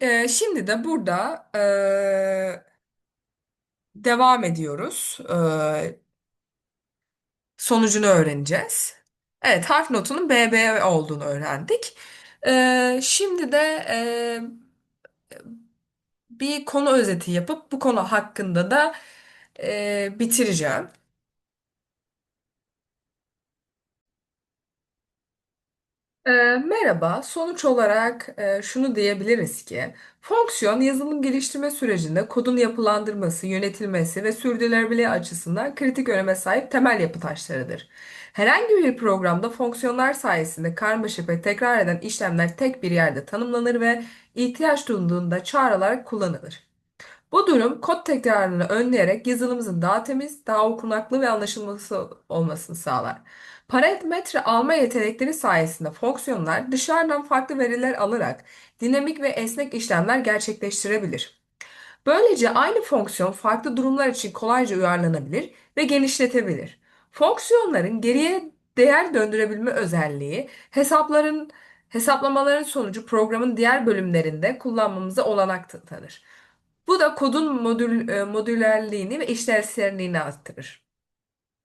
Ee, şimdi de burada ee, devam ediyoruz. Ee, sonucunu öğreneceğiz. Evet, harf notunun BB olduğunu öğrendik. Ee, şimdi de ee, bir konu özeti yapıp bu konu hakkında da ee, bitireceğim. Ee, merhaba. Sonuç olarak e, şunu diyebiliriz ki, fonksiyon yazılım geliştirme sürecinde kodun yapılandırması, yönetilmesi ve sürdürülebilirliği açısından kritik öneme sahip temel yapı taşlarıdır. Herhangi bir programda fonksiyonlar sayesinde karmaşık ve tekrar eden işlemler tek bir yerde tanımlanır ve ihtiyaç duyulduğunda çağrılarak kullanılır. Bu durum kod tekrarını önleyerek yazılımımızın daha temiz, daha okunaklı ve anlaşılması olmasını sağlar. Parametre alma yetenekleri sayesinde fonksiyonlar dışarıdan farklı veriler alarak dinamik ve esnek işlemler gerçekleştirebilir. Böylece aynı fonksiyon farklı durumlar için kolayca uyarlanabilir ve genişletebilir. Fonksiyonların geriye değer döndürebilme özelliği hesapların hesaplamaların sonucu programın diğer bölümlerinde kullanmamıza olanak tanır. Bu da kodun modül, e, modülerliğini ve işlevselliğini arttırır.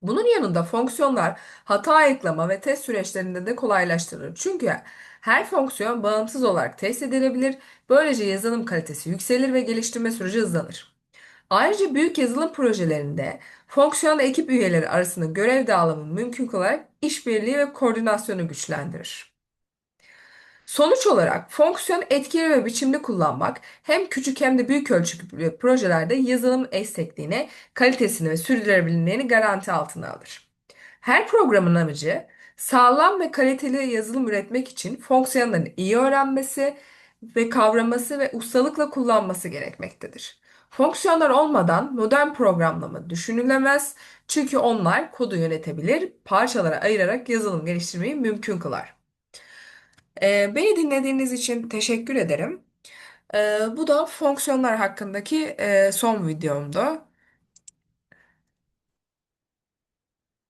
Bunun yanında fonksiyonlar hata ayıklama ve test süreçlerinde de kolaylaştırır. Çünkü her fonksiyon bağımsız olarak test edilebilir. Böylece yazılım kalitesi yükselir ve geliştirme süreci hızlanır. Ayrıca büyük yazılım projelerinde fonksiyon ekip üyeleri arasında görev dağılımı mümkün kılarak işbirliği ve koordinasyonu güçlendirir. Sonuç olarak fonksiyon etkili ve biçimli kullanmak hem küçük hem de büyük ölçekli projelerde yazılım esnekliğini, kalitesini ve sürdürülebilirliğini garanti altına alır. Her programın amacı sağlam ve kaliteli yazılım üretmek için fonksiyonların iyi öğrenmesi ve kavraması ve ustalıkla kullanması gerekmektedir. Fonksiyonlar olmadan modern programlama düşünülemez çünkü onlar kodu yönetebilir, parçalara ayırarak yazılım geliştirmeyi mümkün kılar. Beni dinlediğiniz için teşekkür ederim. Bu da fonksiyonlar hakkındaki son videomdu.